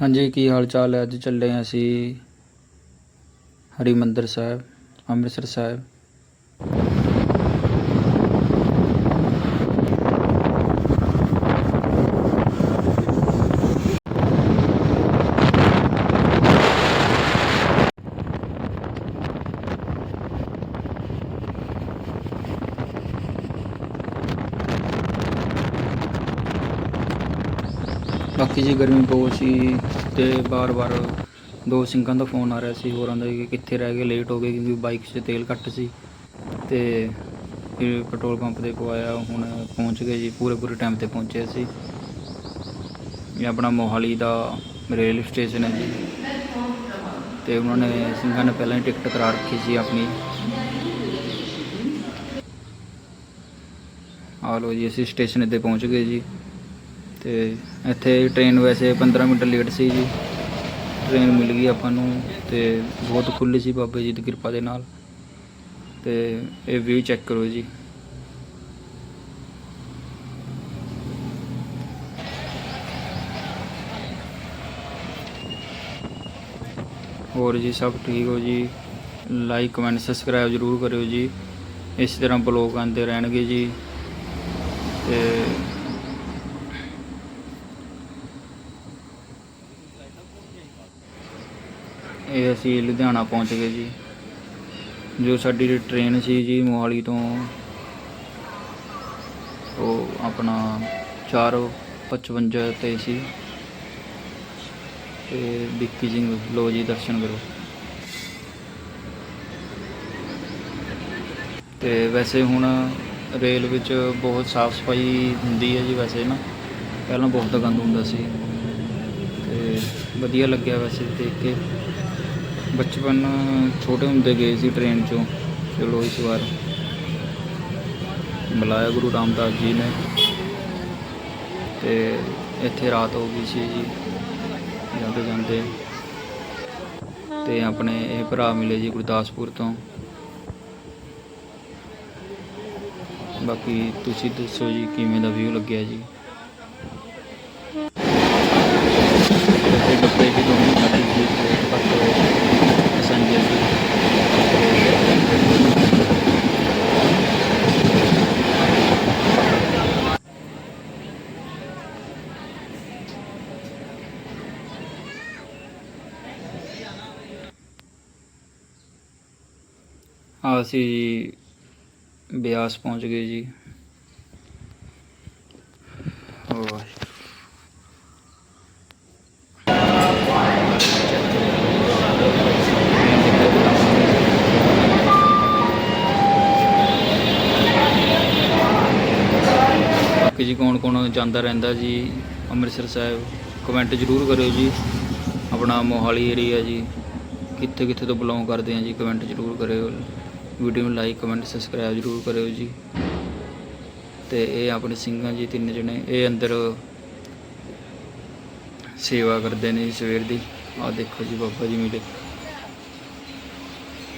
ਹਾਂਜੀ ਕੀ ਹਾਲ ਚਾਲ ਹੈ? ਅੱਜ ਚੱਲੇ ਹਾਂ ਅਸੀਂ ਹਰਿਮੰਦਰ ਸਾਹਿਬ ਅੰਮ੍ਰਿਤਸਰ ਸਾਹਿਬ। ਬਾਕੀ ਜੀ ਗਰਮੀ ਬਹੁਤ ਸੀ ਤੇ ਬਾਰ-ਬਾਰ ਦੋ ਸਿੰਘਾਂ ਦਾ ਫੋਨ ਆ ਰਿਹਾ ਸੀ, ਹੋਰਾਂ ਦਾ ਕਿ ਕਿੱਥੇ ਰਹਿ ਗਏ ਲੇਟ ਹੋ ਗਏ ਕਿਉਂਕਿ ਬਾਈਕ 'ਚ ਤੇਲ ਘੱਟ ਸੀ ਤੇ ਫਿਰ ਪੈਟਰੋਲ ਪੰਪ ਦੇ ਤੇ ਆਇਆ, ਹੁਣ ਪਹੁੰਚ ਗਏ ਜੀ, ਪੂਰੇ ਪੂਰੇ ਟਾਈਮ ਤੇ ਪਹੁੰਚੇ ਅਸੀਂ ਇਹ ਆਪਣਾ ਮੋਹਾਲੀ ਦਾ ਰੇਲ ਸਟੇਸ਼ਨ ਹੈ ਜੀ। ਤੇ ਉਹਨਾਂ ਨੇ ਸਿੰਘਾਂ ਨੇ ਪਹਿਲਾਂ ਹੀ ਟਿਕਟ ਕਰਾ ਰੱਖੀ ਸੀ ਆਪਣੀ। ਆ ਲੋ ਜੀ, ਅਸੀਂ ਸਟੇਸ਼ਨ ਤੇ ਪਹੁੰਚ ਗਏ ਜੀ। ਤੇ ਇੱਥੇ ਟ੍ਰੇਨ ਵੈਸੇ 15 ਮਿੰਟ ਲੇਟ ਸੀ ਜੀ। ਟ੍ਰੇਨ ਮਿਲ ਗਈ ਆਪਾਂ ਨੂੰ ਤੇ ਬਹੁਤ ਖੁੱਲੀ ਸੀ ਬਾਬੇ ਜੀ ਦੀ ਕਿਰਪਾ ਦੇ ਨਾਲ। ਤੇ ਇਹ ਵੀ ਚੈੱਕ ਕਰੋ ਜੀ। ਹੋਰ ਜੀ ਸਭ ਠੀਕ ਹੋ ਜੀ? ਲਾਈਕ ਕਮੈਂਟ ਸਬਸਕ੍ਰਾਈਬ ਜਰੂਰ ਕਰਿਓ ਜੀ। ਇਸ ਤਰ੍ਹਾਂ ਬਲੌਗ ਆਉਂਦੇ ਰਹਿਣਗੇ ਜੀ। ਤੇ ਇਹ ਅਸੀਂ ਲੁਧਿਆਣਾ ਪਹੁੰਚ ਗਏ ਜੀ। ਜੋ ਸਾਡੀ ਟ੍ਰੇਨ ਸੀ ਜੀ ਮੋਹਾਲੀ ਤੋਂ, ਉਹ ਆਪਣਾ 4:55 ਤੇ ਸੀ। ਤੇ ਵਿੱਕੀ ਸਿੰਘ ਲੋ ਜੀ ਦਰਸ਼ਨ ਕਰੋ। ਤੇ ਵੈਸੇ ਹੁਣ ਰੇਲ ਵਿੱਚ ਬਹੁਤ ਸਾਫ਼ ਸਫ਼ਾਈ ਹੁੰਦੀ ਹੈ ਜੀ ਵੈਸੇ ਨਾ। ਪਹਿਲਾਂ ਬਹੁਤ ਗੰਦ ਹੁੰਦਾ ਸੀ। ਤੇ ਵਧੀਆ ਲੱਗਿਆ ਵੈਸੇ ਦੇਖ ਕੇ। ਬਚਪਨ ਛੋਟੇ ਹੁੰਦੇ ਗਏ ਸੀ ਟ੍ਰੇਨ 'ਚੋਂ, ਚਲੋ ਇਸ ਵਾਰ ਬੁਲਾਇਆ ਗੁਰੂ ਰਾਮਦਾਸ ਜੀ ਨੇ ਤੇ ਇੱਥੇ ਰਾਤ ਹੋ ਗਈ ਸੀ ਜੀ, ਜਾਂਦੇ ਜਾਂਦੇ ਤੇ ਆਪਣੇ ਇਹ ਭਰਾ ਮਿਲੇ ਜੀ ਗੁਰਦਾਸਪੁਰ ਤੋਂ। ਬਾਕੀ ਤੁਸੀਂ ਦੱਸੋ ਜੀ ਕਿਵੇਂ ਦਾ ਵਿਊ ਲੱਗਿਆ ਜੀ ਤੇ ਡੱਬੇ ਵੀ ਦੋਨੋਂ ਖਾਲੀ ਸੀ ਪਰ ਪੈਸੰਜਰ ਸੀ ਆ ਅਸੀਂ ਜੀ ਬਿਆਸ ਪਹੁੰਚ ਗਏ ਜੀ। ਹੋਰ। ਬਾਕੀ ਜੀ ਕੌਣ ਕੌਣ ਜਾਂਦਾ ਰਹਿੰਦਾ ਜੀ, ਅੰਮ੍ਰਿਤਸਰ ਸਾਹਿਬ ਕਮੈਂਟ ਜ਼ਰੂਰ ਕਰਿਓ ਜੀ। ਆਪਣਾ ਮੋਹਾਲੀ ਏਰੀਆ ਜੀ, ਕਿੱਥੇ ਕਿੱਥੇ ਤੋਂ ਬਿਲੋਂਗ ਕਰਦੇ ਆ ਜੀ ਕਮੈਂਟ ਜ਼ਰੂਰ ਕਰਿਓ। ਵੀਡੀਓ ਨੂੰ ਲਾਈਕ ਕਮੈਂਟ ਸਬਸਕ੍ਰਾਈਬ ਜ਼ਰੂਰ ਕਰਿਓ ਜੀ। ਤੇ ਇਹ ਆਪਣੇ ਸਿੰਘਾਂ ਜੀ ਤਿੰਨ ਜਣੇ, ਇਹ ਅੰਦਰ ਸੇਵਾ ਕਰਦੇ ਨੇ ਜੀ ਸਵੇਰ ਦੀ। ਆਹ ਦੇਖੋ ਜੀ ਬਾਬਾ ਜੀ ਮਿਲੇ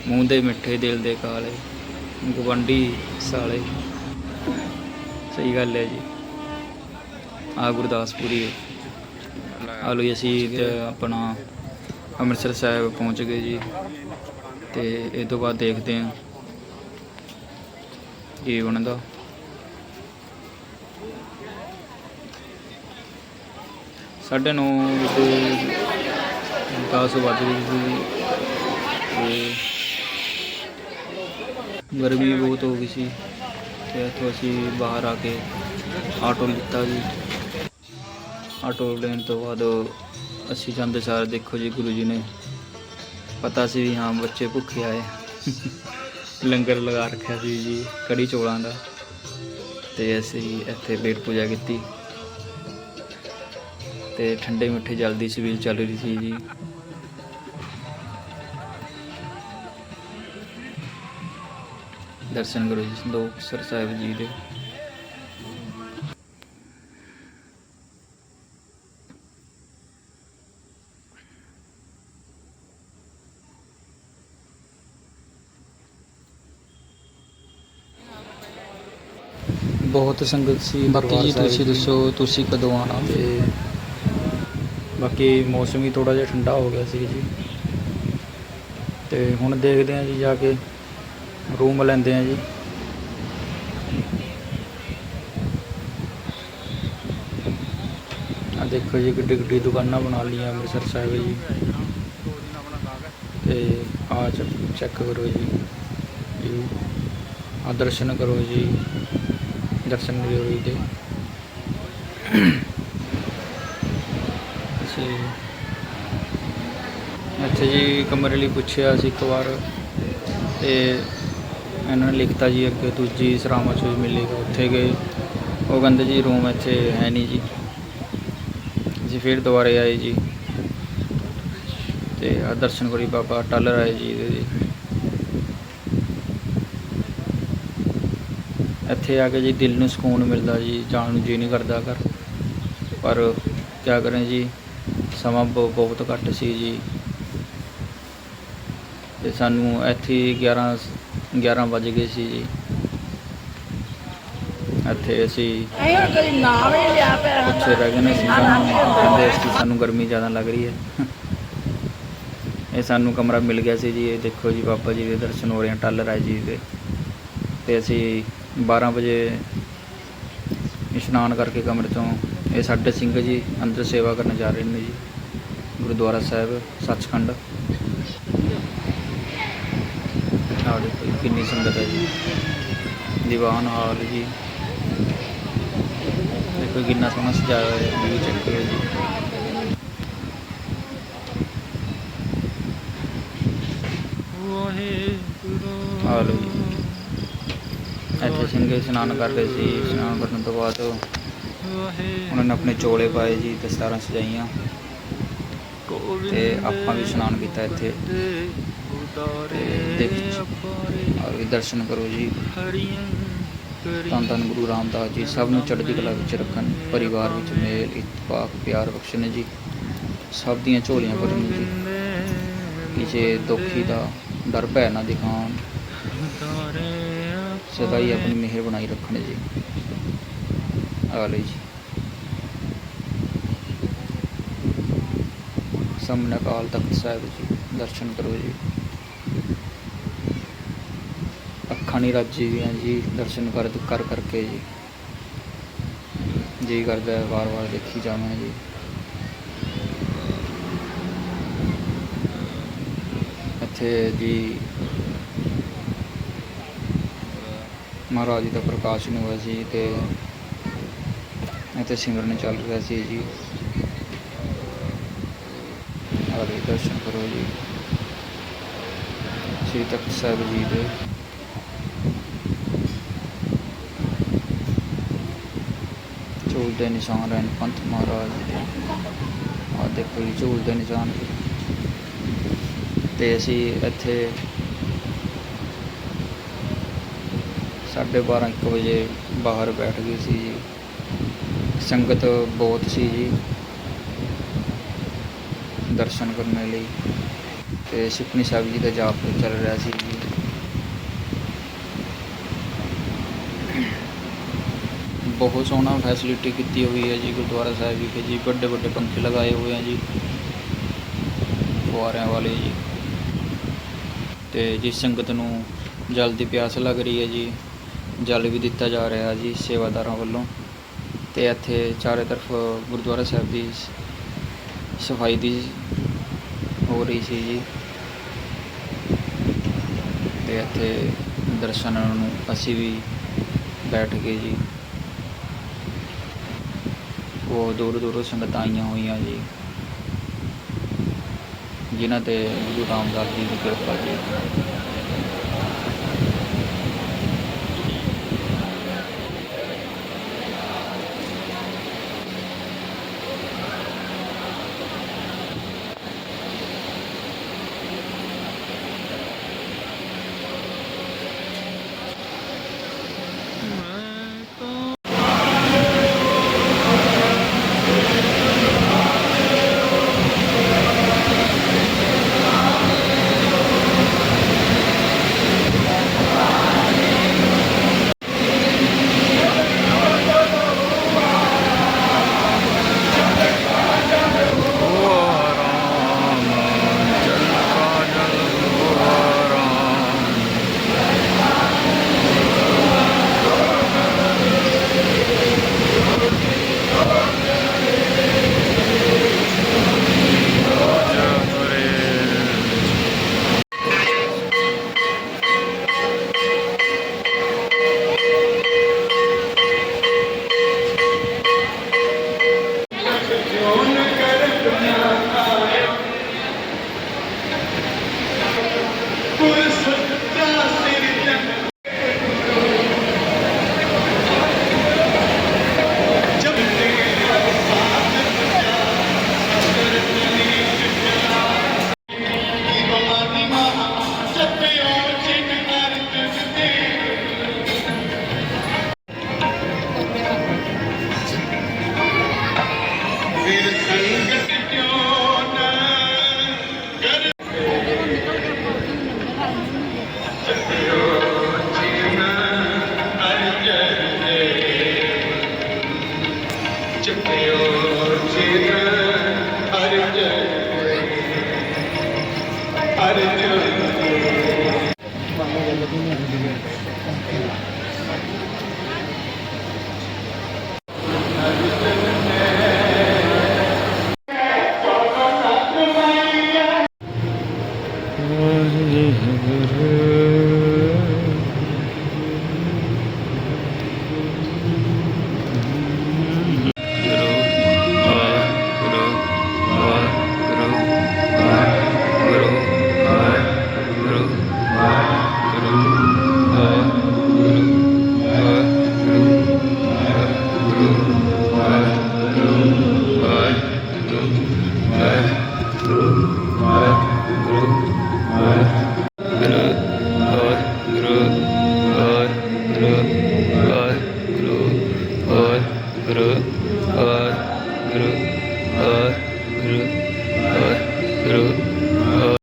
ਮੂੰਹ ਦੇ ਮਿੱਠੇ ਦਿਲ ਦੇ ਕਾਲੇ ਗਵੰਡੀ ਸਾਲੇ। ਸਹੀ ਗੱਲ ਹੈ ਜੀ। ਆ ਗੁਰਦਾਸਪੁਰੀ ਆ ਲੋ ਜੀ ਅਸੀਂ ਆਪਣਾ ਅੰਮ੍ਰਿਤਸਰ ਸਾਹਿਬ ਪਹੁੰਚ ਗਏ ਜੀ। ਤੇ ਇਹ ਤੋਂ ਬਾਅਦ ਦੇਖਦੇ ਹਾਂ। ਕੀ ਬਣਦਾ ਸਾਢੇ ਨੌ ਤੇ 10 ਵੱਜ ਗਈ ਸੀ ਤੇ ਗਰਮੀ ਬਹੁਤ ਹੋ ਗਈ ਸੀ ਤੇ ਇੱਥੋਂ ਅਸੀਂ ਬਾਹਰ ਆ ਕੇ ਆਟੋ ਲਿੱਤਾ ਜੀ। ਆਟੋ ਲੈਣ ਤੋਂ ਬਾਅਦ ਅਸੀਂ ਜਾਂਦੇ ਸਾਰ ਦੇਖੋ ਜੀ ਗੁਰੂ ਜੀ ਨੇ। ਪਤਾ ਸੀ ਵੀ ਹਾਂ ਬੱਚੇ ਭੁੱਖੇ ਆਏ। ਲੰਗਰ ਲਗਾ ਰੱਖਿਆ ਸੀ ਜੀ, ਕੜੀ ਚੋਲਾਂ ਦਾ। ਤੇ ਅਸੀਂ ਇੱਥੇ ਪੇਟ ਪੂਜਾ ਕੀਤੀ। ਤੇ ਠੰਡੇ ਮਿੱਠੇ ਜਲਦੀ ਛਬੀਲ ਚੱਲ ਰਹੀ ਸੀ ਜੀ। ਦਰਸ਼ਨ ਕਰੋ ਜੀ ਸੰਦੋਖ ਸਰ ਸਾਹਿਬ ਜੀ ਦੇ। ਬਹੁਤ ਸੰਗਤ ਸੀ ਬਾਕੀ ਜੀ ਤੁਸੀਂ ਦੱਸੋ ਤੁਸੀਂ ਕਦੋਂ ਆਣਾ ਤੇ ਬਾਕੀ ਮੌਸਮ ਵੀ ਥੋੜਾ ਜਿਹਾ ਠੰਡਾ ਹੋ ਗਿਆ ਸੀ ਜੀ। ਤੇ ਹੁਣ ਦੇਖਦੇ ਹਾਂ ਜੀ ਜਾ ਕੇ ਰੂਮ ਲੈਂਦੇ ਹਾਂ ਜੀ। ਆ ਦੇਖੋ ਜੀ ਕਿੱਡੀ ਕਿੱਡੀ ਦੁਕਾਨਾਂ ਬਣਾ ਲਈਆਂ ਅੰਮ੍ਰਿਤਸਰ ਸਾਹਿਬ ਜੀ। ਤੇ ਆ ਚੈੱਕ ਕਰੋ ਜੀ। ਜੀ ਆ ਦਰਸ਼ਨ ਕਰੋ ਜੀ। ਦਰਸ਼ਨ ਕਰੋ ਜੀ ਦੇ ਅਸੀਂ ਇੱਥੇ ਜੀ ਕਮਰੇ ਲਈ ਪੁੱਛਿਆ ਸੀ ਇੱਕ ਵਾਰ ਤੇ ਇਹਨਾਂ ਨੇ ਲਿਖਤਾ ਜੀ ਅੱਗੇ ਦੂਜੀ ਸਰਾਵਾਂ 'ਚ ਵੀ ਮਿਲੇਗਾ ਉੱਥੇ ਗਏ। ਉਹ ਕਹਿੰਦੇ ਜੀ ਰੂਮ ਇੱਥੇ ਹੈ ਨਹੀਂ ਜੀ। ਜੀ ਫਿਰ ਦੁਬਾਰੇ ਆਏ ਜੀ। ਤੇ ਆ ਦਰਸ਼ਨ ਕਰੀ ਬਾਬਾ ਟਾਲਰ ਆਏ ਜੀ ਇਹਦੇ ਇੱਥੇ ਆ ਕੇ ਜੀ ਦਿਲ ਨੂੰ ਸਕੂਨ ਮਿਲਦਾ ਜੀ ਜਾਣ ਨੂੰ ਜੀ ਨਹੀਂ ਕਰਦਾ ਘਰ। ਪਰ ਕਿਆ ਕਰਾਂ ਜੀ ਸਮਾਂ ਬਹੁ- ਬਹੁਤ ਘੱਟ ਸੀ ਜੀ। ਤੇ ਸਾਨੂੰ ਇੱਥੇ ਹੀ 11 11 ਵਜ ਗਏ ਸੀ ਜੀ। ਇੱਥੇ ਅਸੀਂ ਉੱਥੇ ਰਹਿ ਗਏ ਨੇ ਕਹਿੰਦੇ ਸੀ ਸਾਨੂੰ ਗਰਮੀ ਜ਼ਿਆਦਾ ਲੱਗ ਰਹੀ ਹੈ। ਇਹ ਸਾਨੂੰ ਕਮਰਾ ਮਿਲ ਗਿਆ ਸੀ ਜੀ ਇਹ ਦੇਖੋ ਜੀ ਬਾਬਾ ਜੀ ਦੇ ਦਰਸ਼ਨ ਹੋ ਰਹੇ ਟੱਲ ਰਾਏ ਜੀ ਦੇ। ਤੇ ਅਸੀਂ 12 ਵਜੇ ਇਸ਼ਨਾਨ ਕਰਕੇ ਕਮਰੇ ਤੋਂ ਇਹ ਸਾਡੇ ਸਿੰਘ ਜੀ ਅੰਦਰ ਸੇਵਾ ਕਰਨ ਜਾ ਰਹੇ ਨੇ ਜੀ ਗੁਰਦੁਆਰਾ ਸਾਹਿਬ ਸੱਚਖੰਡ। ਆਹ ਦੇਖੋ ਕਿੰਨੀ ਸੰਗਤ ਹੈ ਜੀ। ਦੀਵਾਨ ਹਾਲ ਜੀ। ਦੇਖੋ ਕਿੰਨਾ ਸੋਹਣਾ ਸਜਾਇਆ ਹੋਇਆ ਹੈ ਵਿਊ ਚੈੱਕ ਕਰੋ ਜੀ। ਇੱਥੇ ਸਿੰਘ ਇਸ਼ਨਾਨ ਕਰ ਰਹੇ ਸੀ। ਇਸ਼ਨਾਨ ਕਰਨ ਤੋਂ ਬਾਅਦ ਉਹਨਾਂ ਨੇ ਆਪਣੇ ਚੋਲੇ ਪਾਏ ਜੀ ਦਸਤਾਰਾਂ ਸਜਾਈਆਂ ਤੇ ਆਪਾਂ ਵੀ ਇਸ਼ਨਾਨ ਕੀਤਾ ਇੱਥੇ। ਔਰ ਵੀ ਦਰਸ਼ਨ ਕਰੋ ਜੀ। ਧੰਨ ਧੰਨ ਗੁਰੂ ਰਾਮਦਾਸ ਜੀ, ਸਭ ਨੂੰ ਚੜ੍ਹਦੀ ਕਲਾ ਵਿੱਚ ਰੱਖਣ, ਪਰਿਵਾਰ ਵਿੱਚ ਮੇਲ ਇਤਫਾਕ ਪਿਆਰ ਬਖਸ਼ਣ ਜੀ। ਸਭ ਦੀਆਂ ਝੋਲੀਆਂ ਭਰਨ ਜੀ। ਕਿਸੇ ਦੁਖੀ ਦਾ ਡਰ ਭੈ ਨਾ ਦਿਖਾਉਣ। ਸਦਾ ਹੀ ਆਪਣੀ ਮਿਹਰ ਬਣਾਈ ਰੱਖਣ ਜੀ। ਆ ਲਈ ਜੀ। ਸਾਹਮਣੇ ਅਕਾਲ ਤਖਤ ਸਾਹਿਬ ਜੀ, ਦਰਸ਼ਨ ਕਰੋ ਜੀ। ਅੱਖਾਂ ਨਹੀਂ ਰੱਜੀ ਦੀਆਂ ਜੀ, ਦਰਸ਼ਨ ਕਰ ਕਰ ਕਰਕੇ ਜੀ। ਜੀ ਕਰਦਾ ਹੈ, ਵਾਰ-ਵਾਰ ਦੇਖੀ ਜਾਵਾਂ ਜੀ। ਇੱਥੇ ਜੀ ਮਹਾਰਾਜ ਜੀ ਦਾ ਪ੍ਰਕਾਸ਼ ਨਹੀਂ ਹੋਇਆ ਸੀ ਤੇ ਇੱਥੇ ਸਿਮਰਨ ਚੱਲ ਰਿਹਾ ਸੀ ਜੀ। ਆਗੇ ਦਰਸ਼ਨ ਕਰੋ ਜੀ। ਸ੍ਰੀ ਤਖਤ ਸਾਹਿਬ ਜੀ ਦੇ ਝੂਲ ਦੇ ਨਿਸ਼ਾਨ ਰਹਿਣ ਪੰਥ ਮਹਾਰਾਜ ਜੀ ਦੇ। ਆ ਦੇਖੋ ਜੀ, ਝੂਲ ਦੇ ਨਿਸ਼ਾਨ। ਤੇ ਅਸੀਂ ਇੱਥੇ ਸਾਢੇ ਬਾਰਾਂ ਇੱਕ ਵਜੇ ਬਾਹਰ ਬੈਠ ਗਏ ਸੀ ਜੀ। ਸੰਗਤ ਬਹੁਤ ਸੀ ਜੀ, ਦਰਸ਼ਨ ਕਰਨ ਲਈ। ਤੇ ਸੁਖਨੀ ਸਾਹਿਬ ਜੀ ਦਾ ਜਾਪ ਚੱਲ ਰਿਹਾ ਸੀ ਜੀ। ਬਹੁਤ ਸੋਹਣਾ ਫੈਸਿਲਿਟੀ ਕੀਤੀ ਹੋਈ ਹੈ ਜੀ ਗੁਰਦੁਆਰਾ ਸਾਹਿਬ ਵਿਖੇ ਜੀ। ਵੱਡੇ ਵੱਡੇ ਪੰਖੇ ਲਗਾਏ ਹੋਏ ਆ ਜੀ, ਫੁਆਰਿਆਂ ਵਾਲੇ ਜੀ। ਤੇ ਜਿਸ ਸੰਗਤ ਨੂੰ ਜਲ ਦੀ ਪਿਆਸ ਲੱਗ ਰਹੀ ਹੈ ਜੀ। ਜਲ ਵੀ ਦਿੱਤਾ ਜਾ ਰਿਹਾ ਜੀ ਸੇਵਾਦਾਰਾਂ ਵੱਲੋਂ। ਤੇ ਇੱਥੇ ਚਾਰੇ ਤਰਫ ਗੁਰਦੁਆਰਾ ਸਾਹਿਬ ਦੀ ਸਫ਼ਾਈ ਦੀ ਹੋ ਰਹੀ ਸੀ ਜੀ। ਤੇ ਇੱਥੇ ਦਰਸ਼ਨਾਂ ਨੂੰ ਅਸੀਂ ਵੀ ਬੈਠ ਗਏ ਜੀ। ਉਹ ਦੂਰ ਦੂਰੋਂ ਸੰਗਤਾਂ ਆਈਆਂ ਹੋਈਆਂ ਜੀ। ਜਿਨ੍ਹਾਂ ਤੇ ਗੁਰੂ ਰਾਮਦਾਸ ਜੀ ਦੀ ਕਿਰਪਾ ਜੀ। ਗੁਰੂ ਗੁਰੂ ਗੁਰੂ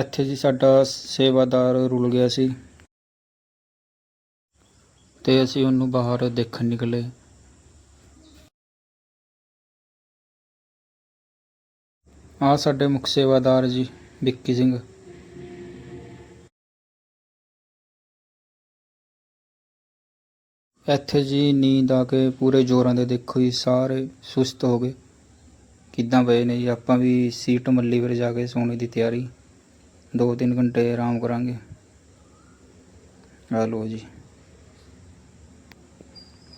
ਇੱਥੇ ਜੀ ਸਾਡਾ ਸੇਵਾਦਾਰ ਰੁਲ ਗਿਆ ਸੀ। ਤੇ ਅਸੀਂ ਉਹਨੂੰ ਬਾਹਰ ਦੇਖਣ ਨਿਕਲੇ। ਆ ਸਾਡੇ ਮੁੱਖ ਸੇਵਾਦਾਰ ਜੀ, ਵਿੱਕੀ ਸਿੰਘ। ਇੱਥੇ ਜੀ ਨੀਂਦ ਆ ਕੇ ਪੂਰੇ ਜ਼ੋਰਾਂ ਦੇ ਦੇਖੋ ਜੀ, ਸਾਰੇ ਸੁਸਤ ਹੋ ਗਏ। ਕਿੱਦਾਂ ਪਏ ਨੇ ਜੀ, ਆਪਾਂ ਵੀ ਸੀਟ ਮੱਲੀ ਵੀਰ ਜਾ ਕੇ ਸੌਣੇ ਦੀ ਤਿਆਰੀ। ਦੋ ਤਿੰਨ ਘੰਟੇ ਆਰਾਮ ਕਰਾਂਗੇ ਆ ਲੋ ਜੀ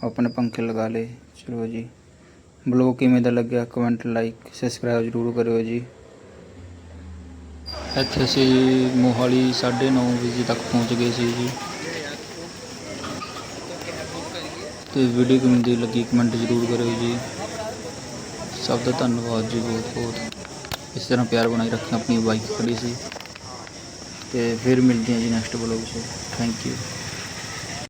ਆਪਣੇ ਪੰਖੇ ਲਗਾ ਲਏ ਚਲੋ ਜੀ ਬਲੌਗ ਕਿਵੇਂ ਦਾ ਲੱਗਿਆ ਕਮੈਂਟ ਲਾਈਕ ਸਬਸਕ੍ਰਾਈਬ ਜ਼ਰੂਰ ਕਰਿਓ ਜੀ ਇੱਥੇ ਅਸੀਂ ਮੋਹਾਲੀ 9:30 ਵਜੇ ਤੱਕ ਪਹੁੰਚ ਗਏ ਸੀ ਜੀ ਤੇ ਵੀਡੀਓ ਕਿਵੇਂ ਦੀ ਲੱਗੀ ਕਮੈਂਟ ਜ਼ਰੂਰ ਕਰਿਓ ਜੀ ਸਭ ਦਾ ਧੰਨਵਾਦ ਜੀ ਬਹੁਤ ਬਹੁਤ ਇਸ ਤਰ੍ਹਾਂ ਪਿਆਰ ਬਣਾਈ ਰੱਖਣਾ ਆਪਣੀ ਬਾਈਕ ਖੜੀ ਸੀ ਤੇ ਫਿਰ ਮਿਲਦੇ ਹਾਂ ਜੀ ਨੈਕਸਟ ਬਲੌਗ 'ਚ। Thank you